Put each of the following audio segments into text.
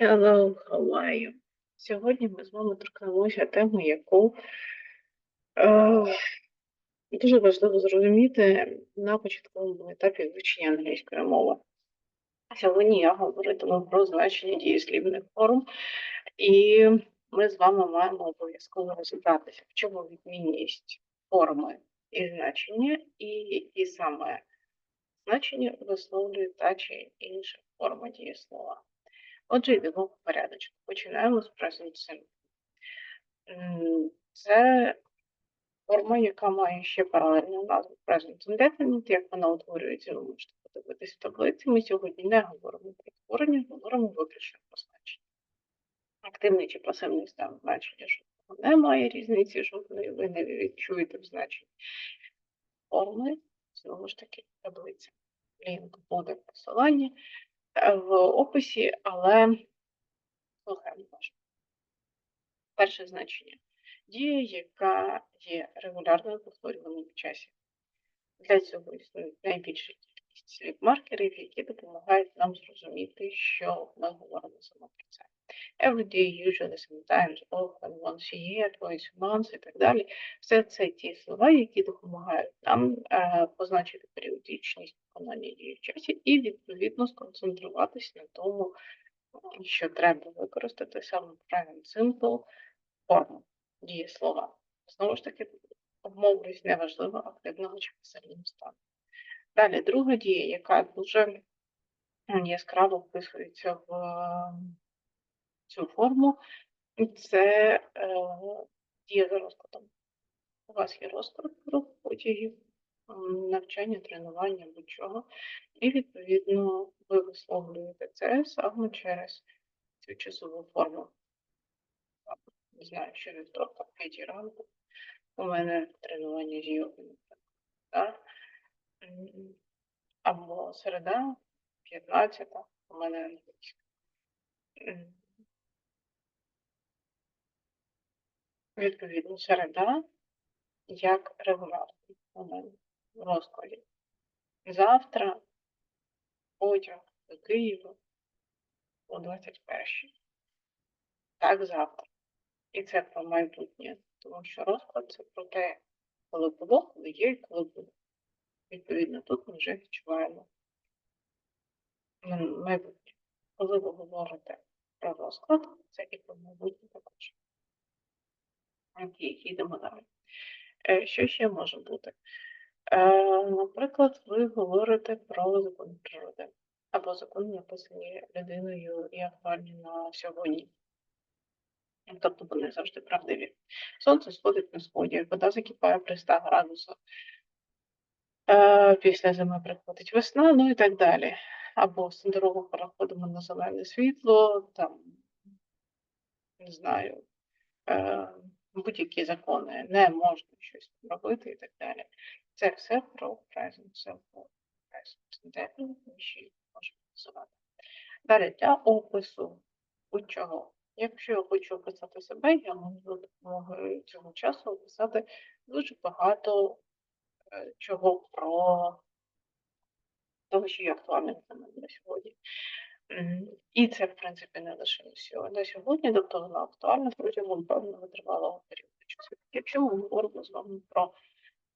Hello, how are you? Сьогодні ми з вами торкнемося теми, яку е, дуже важливо зрозуміти на початковому етапі вивчення англійської мови. Сьогодні я говоритиму про значення дієслівних форм, і ми з вами маємо обов'язково розібратися, в чому відмінність форми і значення, і які саме значення висловлює та чи інша форма дієслова. Отже, йдемо по порядочку. Починаємо з present simple. Це форма, яка має ще паралельну назву present indefinite. Як вона утворюється, ви можете подивитися в таблиці. Ми сьогодні не говоримо про творення, говоримо виключно про значення. Активний чи пасивний стан значення жодного немає різниці жодної, ви не відчуєте в значенні форми. Знову ж таки, таблиця. Лінк буде в посиланні е, в описі, але слухаємо уважно. Перше значення. Дія, яка є регулярною повторюваною в часі. Для цього існують найбільша кількість слів-маркерів, які допомагають нам зрозуміти, що ми говоримо саме про це. Every usually, sometimes, often, once a year, twice a month і так далі. Все це ті слова, які допомагають нам е, позначити періодичність виконання дії в часі і, відповідно, сконцентруватись на тому, що треба використати саме present simple форму дієслова. Знову ж таки, обмовлюсь неважливо активного чи пасивного стану. Далі, друга дія, яка дуже яскраво вписується в е, цю форму, це е, дія за розкладом. У вас є розклад рух потягів, навчання, тренування, будь-чого. І, відповідно, ви висловлюєте це саме через цю часову форму. Не знаю, що вівторка, в 5 ранку. У мене тренування з йоги, наприклад. Або середа, 15, у мене англійська. Відповідно, середа як регулярний у мене в розкладі. Завтра потяг до Києва о 21-й. Так, завтра. І це про майбутнє, тому що розклад це про те, коли було, коли є і коли буде. Відповідно, тут ми вже відчуваємо майбутнє. Коли ви говорите про розклад, це і про майбутнє також. Окей, йдемо далі. Е, Що ще може бути? Е, Наприклад, ви говорите про закони природи або закони, написані людиною і актуальні на сьогодні. Тобто вони завжди правдиві. Сонце сходить на сході, вода закипає при 100 градусах. Е, Після зими приходить весна, ну і так далі. Або дорогу переходимо на зелене світло, там, не знаю, е, будь-які закони, не можна щось робити і так далі. Це все про present simple, present indefinite, ми ще можемо називати. Далі для опису будь-чого. Якщо я хочу описати себе, я можу допомогою цього часу описати дуже багато чого про того, що є актуальним для мене на сьогодні. І це, в принципі, не лише на сьогодні, тобто вона актуальна протягом певного тривалого періоду часу. Якщо ми говоримо з вами про,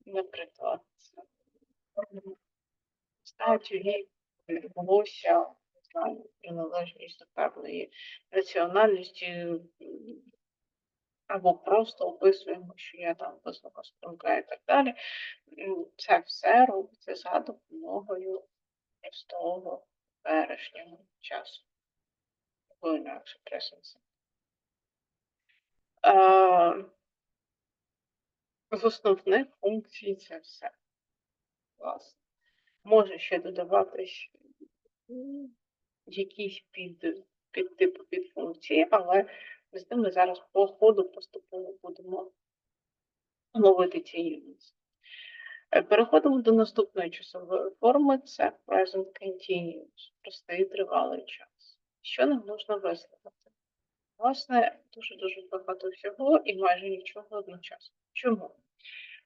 наприклад, статтю, вік, волосся, приналежність до певної національності, м, або просто описуємо, що я там висока струнка і так далі. Це все робиться за допомогою простого теперішнього часу. Або З основних функцій це все. Власне. Може ще додаватись якісь під, підтипи підфункції, але з ними зараз по ходу поступово будемо ловити ці нюанси. Е, Переходимо до наступної часової форми, це present continuous, простий тривалий час. Що нам можна висловити? Власне, дуже-дуже багато всього і майже нічого одночасно. Чому?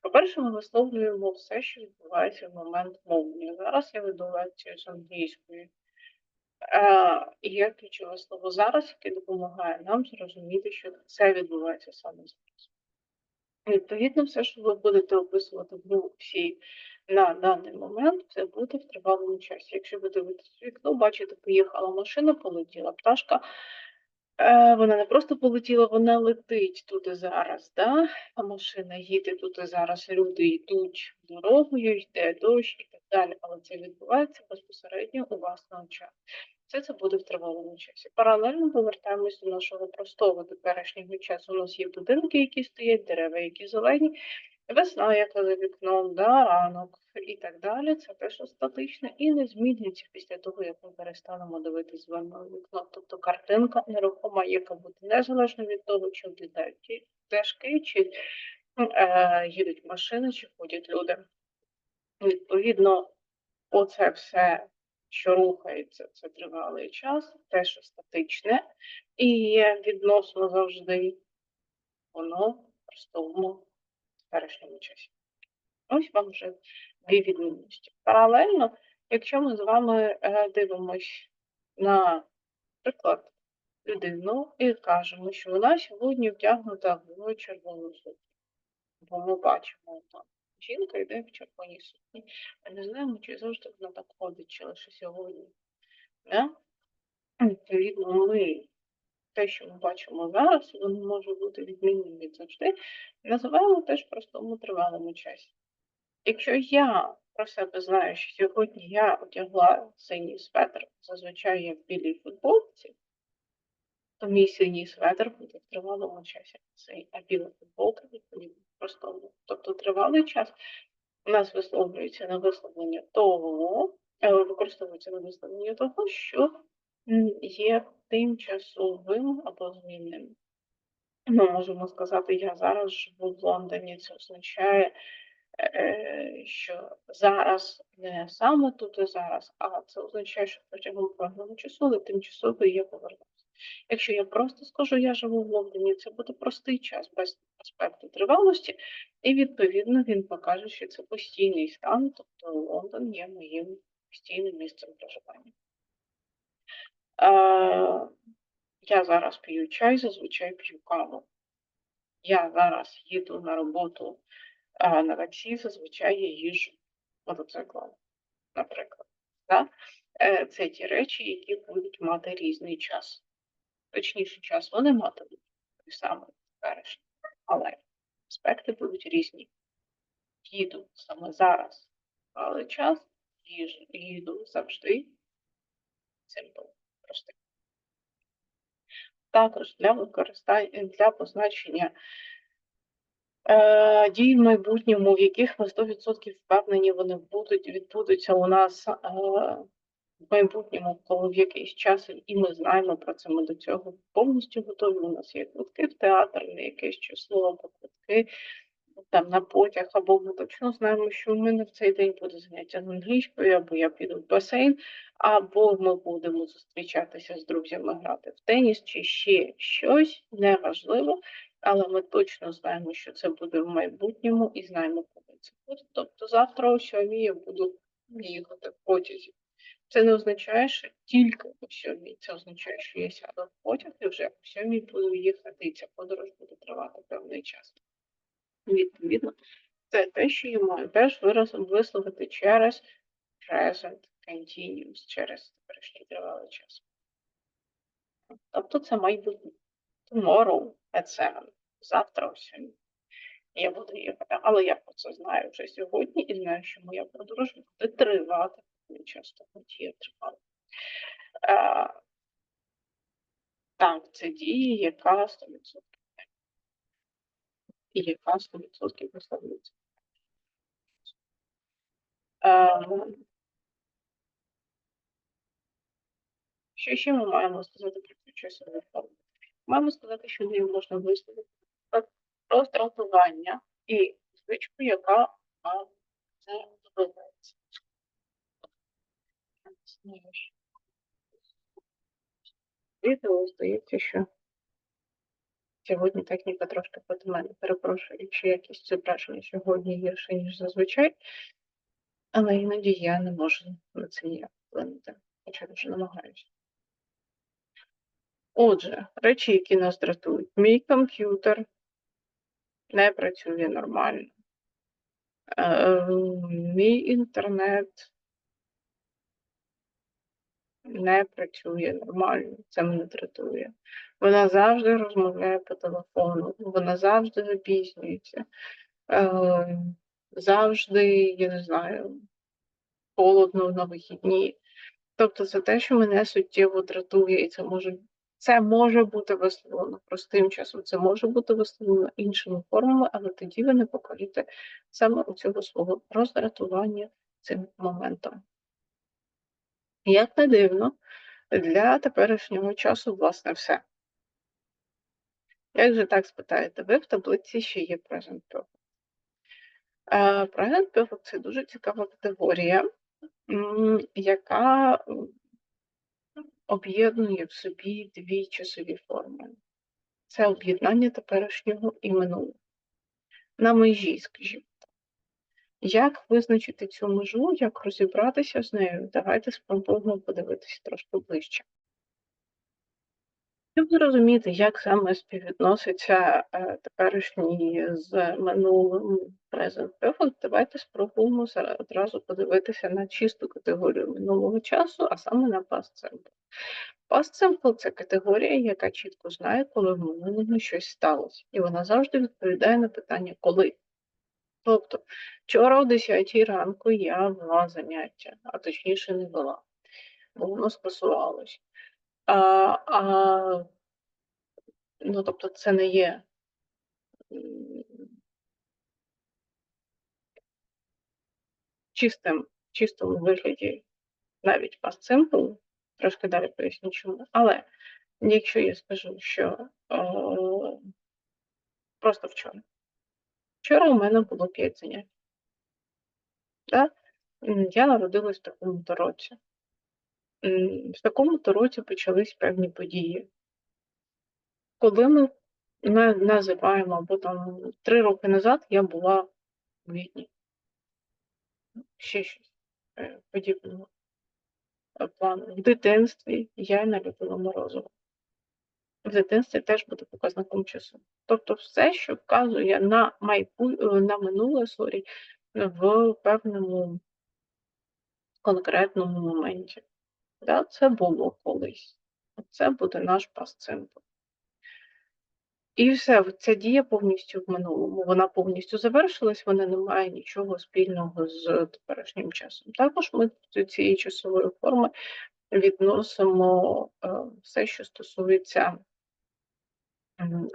По-перше, ми висловлюємо все, що відбувається в момент мовлення. Зараз я веду лекцію з англійської. Е, є ключове слово зараз, яке допомагає нам зрозуміти, що це відбувається саме зараз. Відповідно, все, що ви будете описувати в всі на даний момент, це буде в тривалому часі. Якщо ви дивитесь вікно, бачите, поїхала машина, полетіла пташка. Е, Вона не просто полетіла, вона летить тут і зараз. Да? А машина їде тут і зараз, люди йдуть дорогою, йде дощ і так далі. Але це відбувається безпосередньо у вас на очах. Все це буде в тривалому часі. Паралельно повертаємось до нашого простого теперішнього часу. У нас є будинки, які стоять, дерева, які зелені, весна, яка за вікном, да, ранок і так далі. Це теж статичне і не змінюється після того, як ми перестанемо дивитися з вами вікно. Тобто картинка нерухома, яка буде незалежно від того, чи влітають ті пташки, чи е, їдуть машини, чи ходять люди. Відповідно, оце все що рухається, це тривалий час, те, що статичне, і відносно завжди воно в простому теперішньому часі. Ось вам вже дві відмінності. Паралельно, якщо ми з вами е, дивимось на приклад людину і кажемо, що вона сьогодні втягнута в червону сукню, бо ми бачимо там. Жінка йде в червоній сукні. Ми не знаємо, чи завжди вона так ходить, чи лише сьогодні. Да? Відповідно, ми те, що ми бачимо зараз, воно може бути відмінним від завжди, називаємо теж простому тривалому часі. Якщо я про себе знаю, що сьогодні я одягла синій светр, зазвичай я в білій футболці, то мій синій светр буде в тривалому часі, а біла футболка відповідно простому. Тобто тривалий час у нас висловлюється на висловлення того, е, використовується на висловлення того, що є тимчасовим або змінним. Ми можемо сказати, я зараз живу в Лондоні, це означає, е, що зараз не саме тут і зараз, а це означає, що протягом певного часу, але тимчасово я повернуся. Якщо я просто скажу, я живу в Лондоні, це буде простий час без аспекту тривалості, і відповідно він покаже, що це постійний стан, тобто Лондон є моїм постійним місцем проживання. Я зараз п'ю чай, зазвичай п'ю каву. Я зараз їду на роботу на таксі, зазвичай я їжу мотоциклом, наприклад. Да? Е, це ті речі, які будуть мати різний час точніше час вони матимуть той самий теперішній, але аспекти будуть різні. Їду саме зараз, але час їду завжди. Simple, простий. Також для використання для позначення е, дій в майбутньому, в яких ми 100% впевнені, вони будуть відбудуться у нас. Е, в майбутньому, коли в якийсь час, і ми знаємо про це, ми до цього повністю готові. У нас є квитки в театр, на якесь число, або квитки там на потяг, або ми точно знаємо, що у мене в цей день буде заняття з англійською, або я піду в басейн, або ми будемо зустрічатися з друзями, грати в теніс, чи ще щось неважливо, але ми точно знаємо, що це буде в майбутньому і знаємо, коли це буде. Тобто завтра о сьомій я буду їхати в потязі. Це не означає, що тільки о сьомій. Це означає, що я сяду в потяг і вже о сьомій буду їхати, і ця подорож буде тривати певний час. Відповідно, це те, що я маю теж висловити через present continuous, через теперішній тривалий час. Тобто це майбутнє. Tomorrow at 7. Завтра о 7. Я буду їхати, але я про це знаю вже сьогодні і знаю, що моя подорож буде тривати часто подія тривала. Е, так, це дія, яка 100% і яка 100% висловлюється. Е, що ще ми маємо сказати про часову форму? Маємо сказати, що нею можна висловити про стратування і звичку, яка це розвивається. Відео здається, що сьогодні техніка трошки проти мене. Перепрошую, якщо якість зображення сьогодні гірше, ніж зазвичай, але іноді я не можу на це ніяк вплинути, хоча дуже намагаюся. Отже, речі, які нас дратують. Мій комп'ютер не працює нормально. Е, Мій інтернет не працює нормально, це мене дратує. Вона завжди розмовляє по телефону, вона завжди запізнюється, е, завжди, я не знаю, холодно на вихідні. Тобто це те, що мене суттєво дратує, і це може це може бути висловлено простим часом, це може бути висловлено іншими формами, але тоді ви не покажете саме у цього свого роздратування цим моментом. Як не дивно, для теперішнього часу, власне, все. Як же так спитаєте, ви в таблиці ще є Present Perfect. Present Perfect – це дуже цікава категорія, яка об'єднує в собі дві часові форми. Це об'єднання теперішнього і минулого. На межі, скажімо. Як визначити цю межу, як розібратися з нею? Давайте спробуємо подивитися трошки ближче. Щоб зрозуміти, як саме співвідноситься е, теперішній з минулим Present Perfect, давайте спробуємо одразу подивитися на чисту категорію минулого часу, а саме на Past Simple. Past Simple – це категорія, яка чітко знає, коли в минулому щось сталося. І вона завжди відповідає на питання коли. Тобто, вчора о 10 ранку я вела заняття, а точніше не вела, бо воно скасувалось. А, а, ну, тобто, це не є чистим, чистому вигляді навіть past simple, трошки далі поясню чому. Але якщо я скажу, що о, просто вчора. Вчора у мене було 5 занять. Да? Я народилась в такому то році. В такому то році почались певні події. Коли ми називаємо, або там три роки назад я була в Відні. Ще щось е, подібного плану. В дитинстві я не любила морозиво. В дитинстві теж буде показником часу. Тобто все, що вказує на майбу... Е, на минуле сорі, в певному конкретному моменті. Да, Це було колись. Це буде наш past. І все, ця дія повністю в минулому. Вона повністю завершилась, вона не має нічого спільного з теперішнім часом. Також ми до цієї часової форми відносимо е, все, що стосується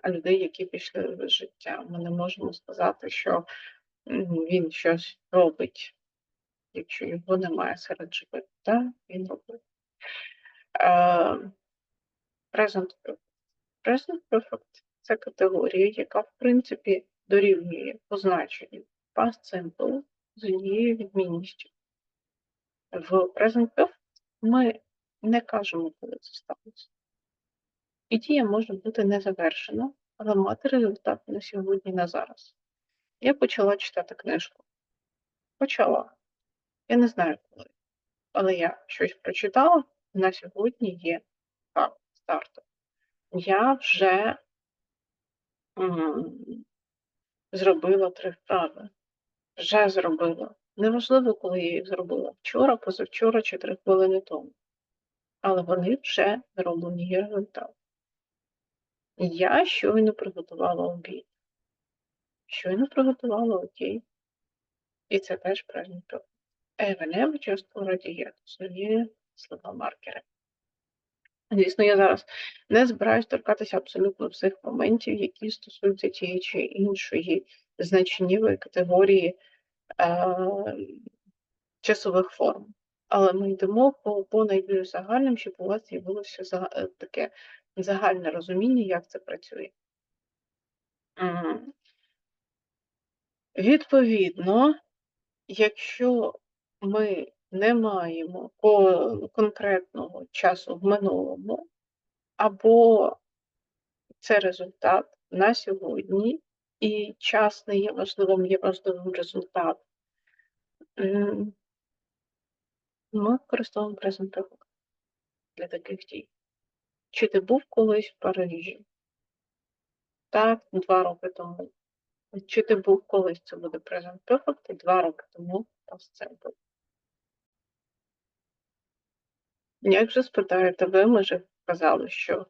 людей, які пішли з життя. Ми не можемо сказати, що він щось робить, якщо його немає серед живих. Так, він робить. Present Perfect це категорія, яка, в принципі, дорівнює позначенню past simple з однією відмінністю. В Present Perfect ми не кажемо, коли це сталося. І дія може бути не завершена, але мати результат на сьогодні, на зараз. Я почала читати книжку. Почала. Я не знаю коли. Але я щось прочитала, на сьогодні є факт старту. Я вже зробила три вправи. Вже зробила. Неважливо, коли я їх зробила. Вчора, позавчора чи три хвилини тому. Але вони вже зроблені є результат. Я щойно приготувала обід. Щойно приготувала окей. І це теж правильно. Евенево часто радіє. Основні слова маркери. Звісно, я зараз не збираюсь торкатися абсолютно всіх моментів, які стосуються тієї чи іншої значеннєвої категорії е, часових форм. Але ми йдемо по, по найбільш загальним, щоб у вас з'явилося е, таке загальне розуміння, як це працює. Відповідно, якщо ми не маємо конкретного часу в минулому, або це результат на сьогодні, і час не є важливим, є важливим результат. Ми використовуємо Present для таких дій. Чи ти був колись в Парижі? Так, 2 роки тому. Чи ти був колись, це буде present perfect, 2 роки тому past simple. Як же спитаєте ви, ми вже казали, що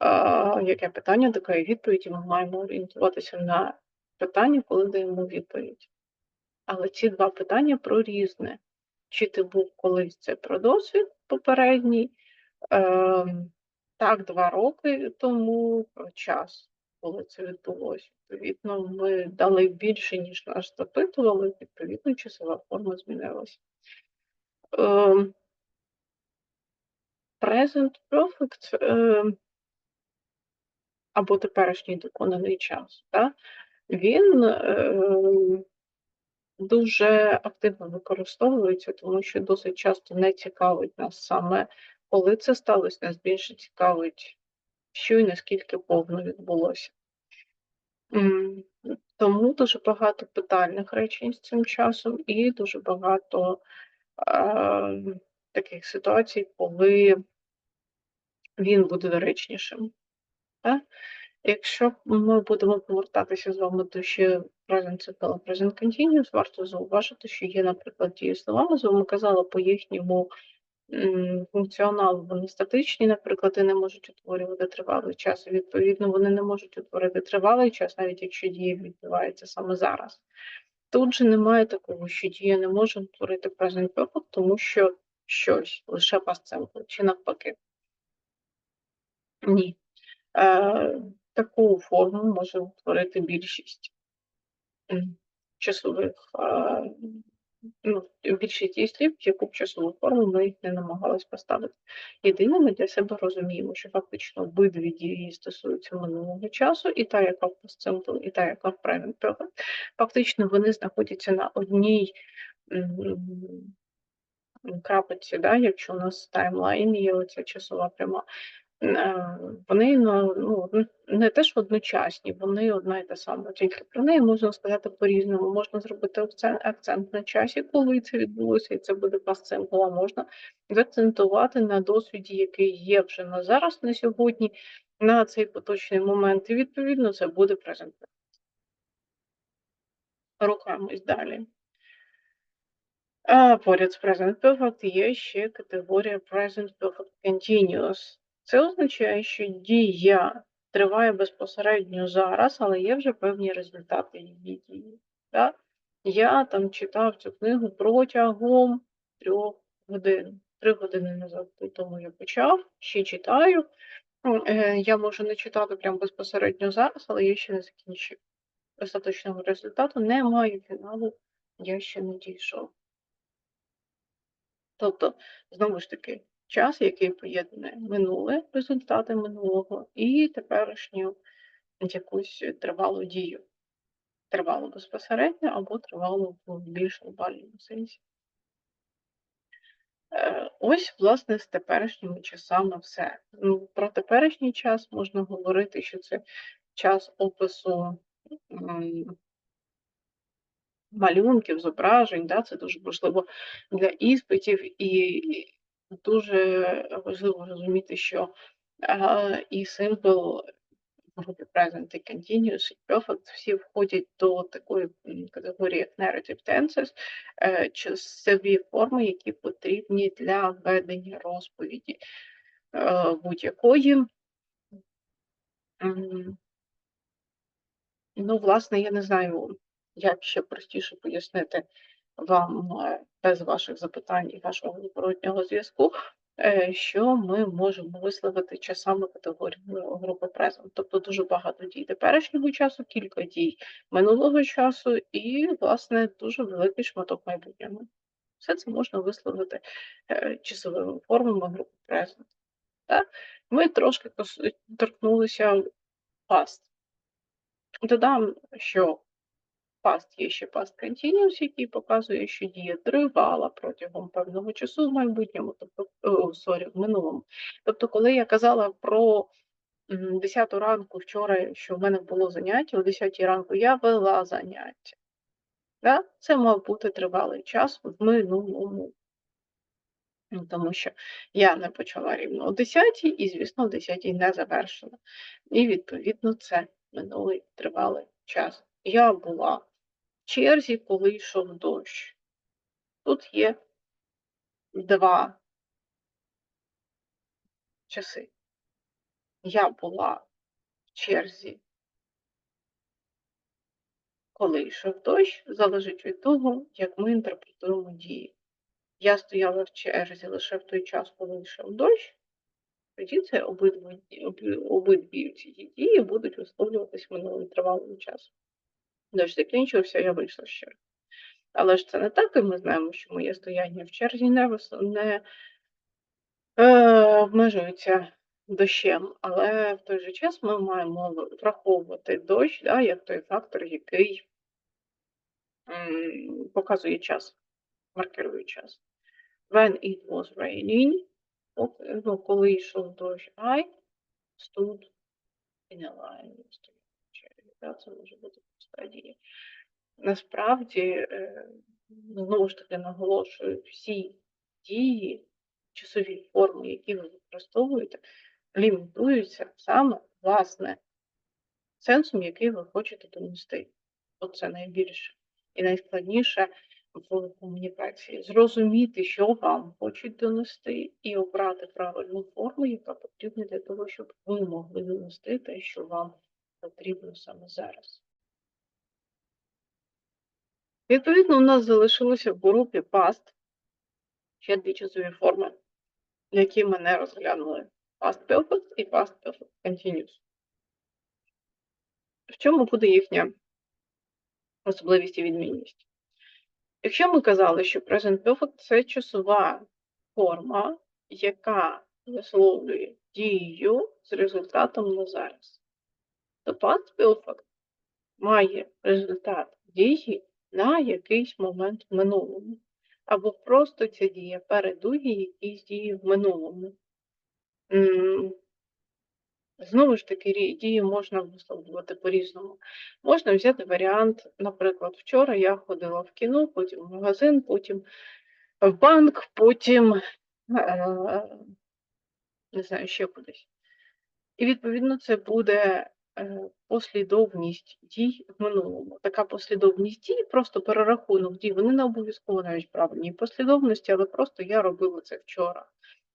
а, яке питання, така і відповідь, і ми маємо орієнтуватися на питання, коли даємо відповідь. Але ці два питання про різне. Чи ти був колись це про досвід попередній? Ем, так, два роки тому час, коли це відбулося. Відповідно, ми дали більше, ніж нас запитували, відповідно, часова форма змінилася. Ем, Present Perfect е, або теперішній доконаний час, да? він е, дуже активно використовується, тому що досить часто не цікавить нас саме, коли це сталося, нас більше цікавить, що і наскільки повно відбулося. Тому дуже багато питальних речень з цим часом і дуже багато е, таких ситуацій, коли він буде доречнішим. Так? Якщо ми будемо повертатися з вами до ще present simple, present continuous, варто зауважити, що є, наприклад, дієслова, з вами казали по їхньому м, функціоналу, вони статичні, наприклад, і не можуть утворювати тривалий час. І, відповідно, вони не можуть утворити тривалий час, навіть якщо дія відбувається саме зараз. Тут же немає такого, що дія не може утворити present perfect, тому що щось лише past simple, чи навпаки. Ні. Е, таку форму може утворити більшість часових, е, ну, більшість дійслів, яку б часову форму ми їх не намагались поставити. Єдине, ми для себе розуміємо, що фактично обидві дії стосуються минулого часу, і та, яка в simple, і та, яка в present perfect. Фактично вони знаходяться на одній м, крапці, да, якщо у нас таймлайн є оця часова пряма. Е, Вони ну, не те, що одночасні, вони одна і та сама. Тільки про неї можна сказати по-різному. Можна зробити акцент, на часі, коли це відбулося, і це буде simple, а можна заакцентувати на досвіді, який є вже на зараз, на сьогодні, на цей поточний момент. І відповідно це буде present. Рухаємось далі. А поряд з Present Perfect є ще категорія Present Perfect Continuous. Це означає, що дія триває безпосередньо зараз, але є вже певні результати її дії. Так? Я там читав цю книгу протягом трьох годин. Три години назад тому я почав, ще читаю. Ну, е, Я можу не читати прямо безпосередньо зараз, але я ще не закінчив. Остаточного результату не маю фіналу, я ще не дійшов. Тобто, знову ж таки, час, який поєднує минуле результати минулого і теперішню якусь тривалу дію. Тривалу безпосередньо або тривалу в більш глобальному сенсі. Е, ось, власне, з теперішніми часами все. Ну, Про теперішній час можна говорити, що це час опису малюнків, зображень, да, це дуже важливо для іспитів, і дуже важливо розуміти, що а, і в групі present і continuous, і perfect всі входять до такої категорії як narrative tenses, е, часові форми, які потрібні для ведення розповіді е, будь-якої. Ну, власне, я не знаю, як ще простіше пояснити вам е, без ваших запитань і вашого зворотнього зв'язку, е, що ми можемо висловити часами категорії групи презент. Тобто дуже багато дій теперішнього часу, кілька дій минулого часу і, власне, дуже великий шматок майбутнього. Все це можна висловити е, часовими формами групи презент. Ми трошки торкнулися past. Додам, що past є ще past continuous, який показує, що дія тривала протягом певного часу в майбутньому, тобто о, sorry, в минулому. Тобто, коли я казала про 10 ранку вчора, що в мене було заняття, о 10 ранку я вела заняття. Да? Це мав бути тривалий час в минулому. Ну, тому що я не почала рівно о 10 і, звісно, о 10 не завершила. І, відповідно, це минулий тривалий час. Я була черзі, коли йшов дощ. Тут є два часи. Я була в черзі, коли йшов дощ, залежить від того, як ми інтерпретуємо дії. Я стояла в черзі лише в той час, коли йшов дощ, тоді це обидві, обидві ці дії будуть висловлюватись минулим тривалим часом. Дощ закінчився, я вийшла черги. Але ж це не так, і ми знаємо, що моє стояння в черзі не, не е, обмежується дощем, але в той же час ми маємо враховувати дощ да, як той фактор, який м, показує час, маркирує час. When it was raining, ну, коли йшов дощ, I stood in a line. Це може бути стадія. Насправді, е, знову ж таки наголошую, всі дії, часові форми, які ви використовуєте, лімітуються саме власне сенсом, який ви хочете донести. Оце найбільше і найскладніше в комунікації. Зрозуміти, що вам хочуть донести, і обрати правильну форму, яка потрібна для того, щоб ви могли донести те, що вам потрібно саме зараз. Відповідно, у нас залишилося в групі past ще дві часові форми, які ми не розглянули. Past perfect і past perfect continuous. В чому буде їхня особливість і відмінність? Якщо ми казали, що Present Perfect це часова форма, яка висловлює дію з результатом на зараз, то Past Perfect має результат дії на якийсь момент в минулому. Або просто ця дія передує якійсь дії в минулому. Знову ж таки, дії можна висловлювати по-різному. Можна взяти варіант, наприклад, вчора я ходила в кіно, потім в магазин, потім в банк, потім, е, не знаю, ще кудись. І, відповідно, це буде послідовність дій в минулому. Така послідовність дій, просто перерахунок дій, вони не обов'язково навіть правильні послідовності, але просто я робила це вчора.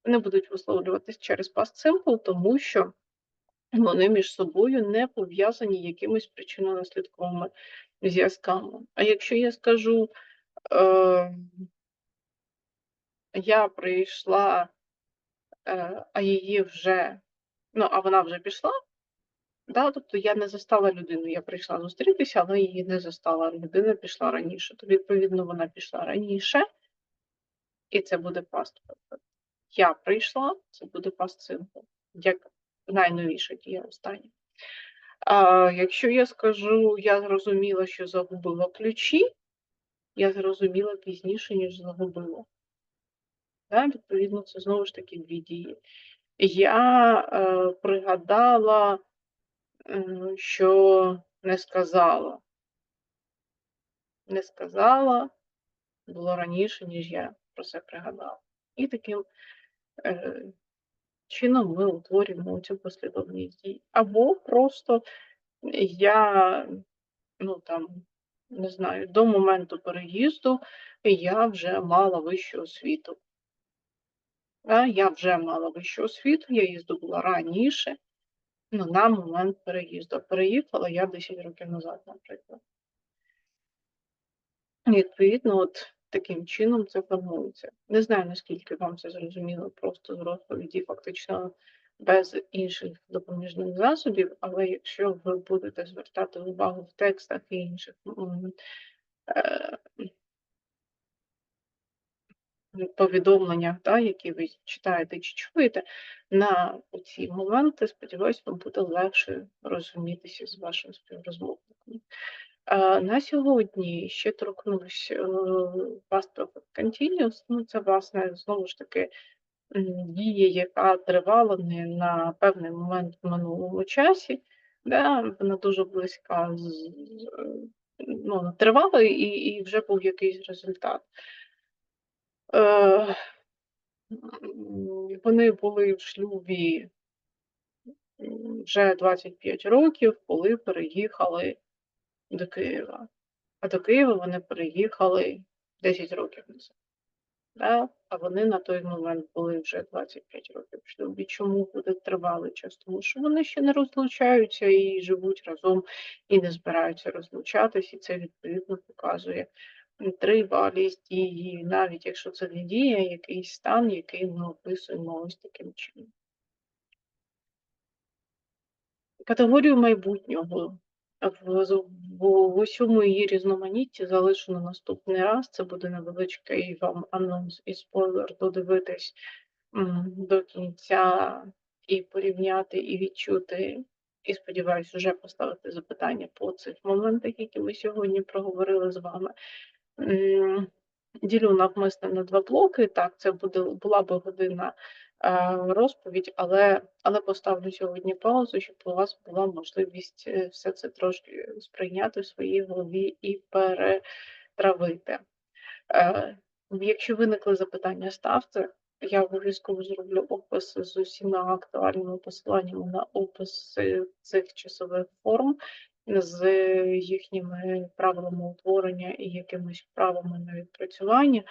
Вони будуть висловлюватись через past simple, тому що вони між собою не пов'язані якимись причинно-наслідковими зв'язками. А якщо я скажу, е, я прийшла, е, а її вже, ну, а вона вже пішла, да, тобто я не застала людину, я прийшла зустрітися, але її не застала. Людина пішла раніше. То, відповідно, вона пішла раніше, і це буде past. Я прийшла, це буде past simple. Як найновіша дія остання. А якщо я скажу, я зрозуміла, що загубила ключі, я зрозуміла пізніше, ніж загубила. Да, Відповідно, це знову ж таки дві дії. Я е, пригадала, що не сказала. Не сказала, було раніше, ніж я про це пригадала. І таким е, чином ми утворюємо цю послідовність дій. Або просто я, ну там, не знаю, до моменту переїзду я вже мала вищу освіту. Я вже мала вищу освіту, я її здобула раніше, ну, на момент переїзду. Переїхала я 10 років назад, наприклад. Відповідно, от таким чином це формується. Не знаю, наскільки вам це зрозуміло просто з розповіді, фактично без інших допоміжних засобів, але якщо ви будете звертати увагу в текстах і інших е, повідомленнях, да, які ви читаєте чи чуєте, на ці моменти, сподіваюся, вам буде легше розумітися з вашим співрозмовником. На сьогодні ще торкнусь Past Perfect Continuous. Ну, це, власне, знову ж таки, дія, яка тривала не на певний момент в минулому часі, да, вона дуже близька з ну, тривала і і вже був якийсь результат. Е, Вони були в шлюбі вже 25 років, коли переїхали до Києва. А до Києва вони переїхали 10 років назад. Да? А вони на той момент були вже 25 років в шлюбі. Чому буде тривалий час? Тому що вони ще не розлучаються і живуть разом і не збираються розлучатись, і це відповідно показує тривалість дії, навіть якщо це не дія, якийсь стан, який ми описуємо ось таким чином. Категорію майбутнього в, в, усьому її різноманітті залишу на наступний раз. Це буде невеличкий вам анонс і спойлер додивитись до кінця і порівняти, і відчути. І сподіваюся, вже поставити запитання по цих моментах, які ми сьогодні проговорили з вами. Ділю навмисно на два блоки. Так, це буде була би година е, розповідь, але, але поставлю сьогодні паузу, щоб у вас була можливість е, все це трошки сприйняти в своїй голові і перетравити. Е, Якщо виникли запитання, ставте. Я обов'язково зроблю опис з усіма актуальними посиланнями на опис цих часових форм з їхніми правилами утворення і якимись правами на відпрацювання.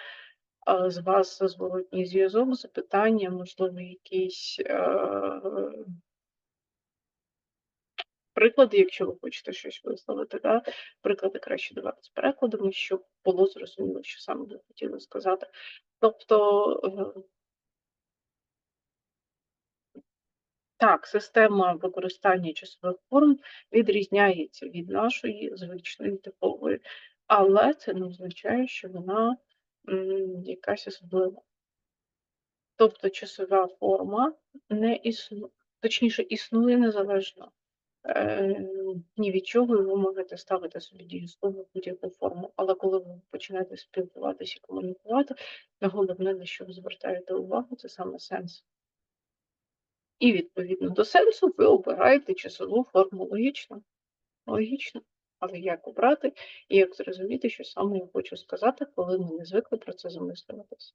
З вас зворотній зв'язок, запитання, можливо, якісь е, приклади, якщо ви хочете щось висловити. Да? Приклади краще давати з перекладами, щоб було зрозуміло, що саме ви хотіли сказати. Тобто, е, так, система використання часових форм відрізняється від нашої звичної типової, але це не означає, що вона якась особлива. Тобто часова форма не існує, точніше, існує незалежно е, ні від чого, і ви можете ставити собі дієслово будь-яку форму. Але коли ви починаєте спілкуватися і комунікувати, головне, на що ви звертаєте увагу, це саме сенс. І відповідно до сенсу ви обираєте часову форму логічно. Логічно. Але як обрати і як зрозуміти, що саме я хочу сказати, коли ми не звикли про це замислюватися.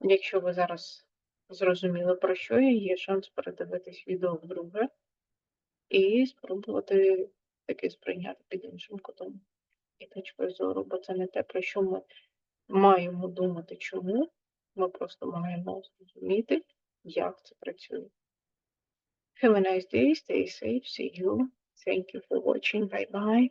Якщо ви зараз зрозуміли, про що я, є шанс передивитись відео вдруге і спробувати таки сприйняти під іншим кутом і точкою зору, бо це не те, про що ми маємо думати, чому. Ми просто маємо зрозуміти, як це працює. Have a nice day, stay safe, see you. Thank you for watching. Bye bye.